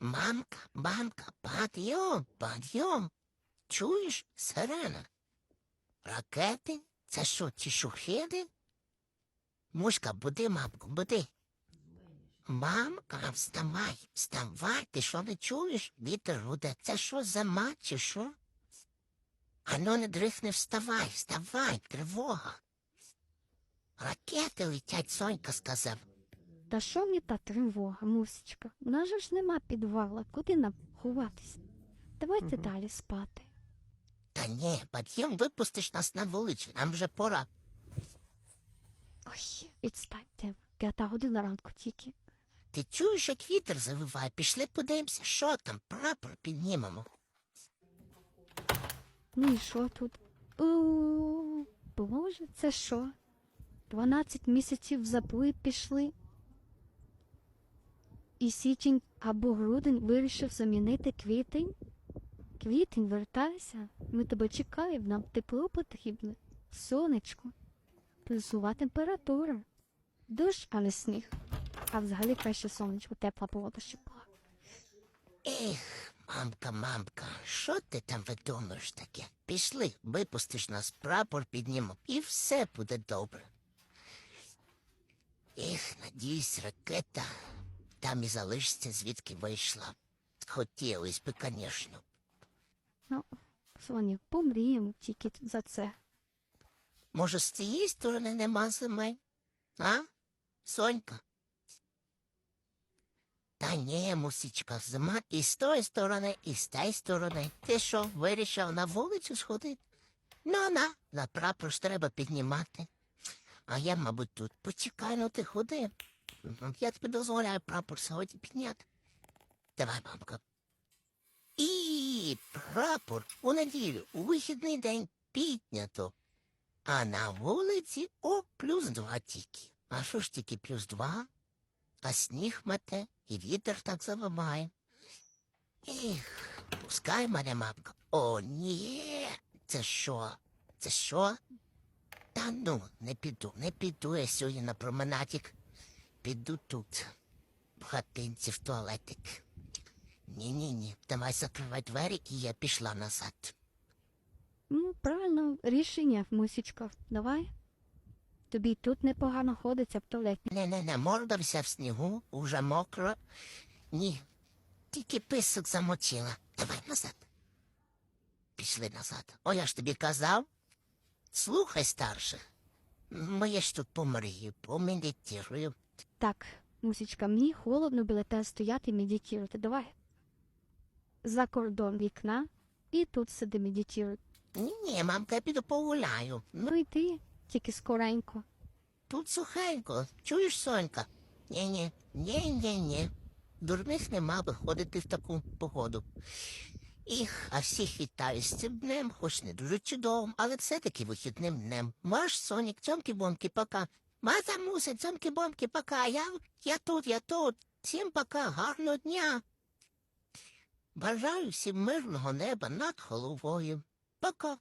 Мамка, мамка, підйом, підйом. Чуєш, сирена? Ракети? Це що, ті шухеди? Мушка, буди, мамку, буди. Мамка, вставай, вставай, ти що не чуєш? Вітер гуде. Це що за мать, чи що? Ану, не дрихни, вставай, вставай, тривога. Ракети летять, Сонька сказав. Та що мені та тривога, мусічка? У нас же ж нема підвала, куди нам ховатись? Давайте далі спати. Та ні, підйом випустиш нас на вулицю, нам вже пора. Ой, відстаньте. П'ята година ранку тільки. Ти чуєш, як вітер завиває? Пішли подивимося, що там, прапор піднімемо. Ну і що тут? У, Боже, це що? Дванадцять місяців в пішли. І січень або грудень вирішив замінити квітень. Квітень, вертайся. Ми тебе чекаємо, нам тепло потрібне. Сонечко. Плюсова температура. Дощ, а не сніг. А взагалі краще сонечко, тепла погода ще була. Ех, мамка, мамка, що ти там видумаєш таке? Пішли, випустиш нас, прапор піднімемо, і все буде добре. Ех, надіюсь, ракета там і залишиться, звідки вийшла. Хотілось би, звісно. Ну, Соня, помріємо тільки за це. Може, з цієї сторони нема зими? А? Сонька? Та ні, мусічка, зима і з тої сторони, і з тієї сторони. Ти що, вирішив на вулицю сходити? Ну, на, на прапор ж треба піднімати. А я, мабуть, тут почекай, ну ти ходи. Я тобі дозволяю прапор сьогодні підняти. Давай, мамка. І прапор у неділю, у вихідний день піднято. А на вулиці о плюс два тільки. А що ж тільки плюс два? А сніг мете, і вітер так завиває. Ех, пускай мене, мамка. О, ні. Це що? Це що? Та ну, не піду, не піду я сьогодні на променадік. Піду тут, в хатинці, в туалетик. Ні-ні-ні, давай закривай двері, і я пішла назад. Ну, правильно, рішення, мусічка. Давай. Тобі тут непогано ходиться в туалеті. Не-не-не, морда вся в снігу, уже мокро. Ні, тільки писок замочила. Давай назад. Пішли назад. О, я ж тобі казав. Слухай старших. Моє ж тут помрію, помедитирую. Так, мусічка, мені холодно біля тебе стояти і медитувати. Давай. За кордон вікна і тут сиди медитуй. Ні-ні, мамка, я піду погуляю. Ну і ти, тільки скоренько. Тут сухенько. Чуєш, Сонька? Ні-ні, ні-ні-ні. Дурних нема виходити в таку погоду. Їх, а всіх вітаю з цим днем, хоч не дуже чудовим, але все-таки вихідним днем. Ваш Сонік, цьомки-бомки, пока. Маза мусить, цьомки-бомки, пока. Я, я тут, я тут. Всім пока, гарного дня. Бажаю всім мирного неба над головою. Пока.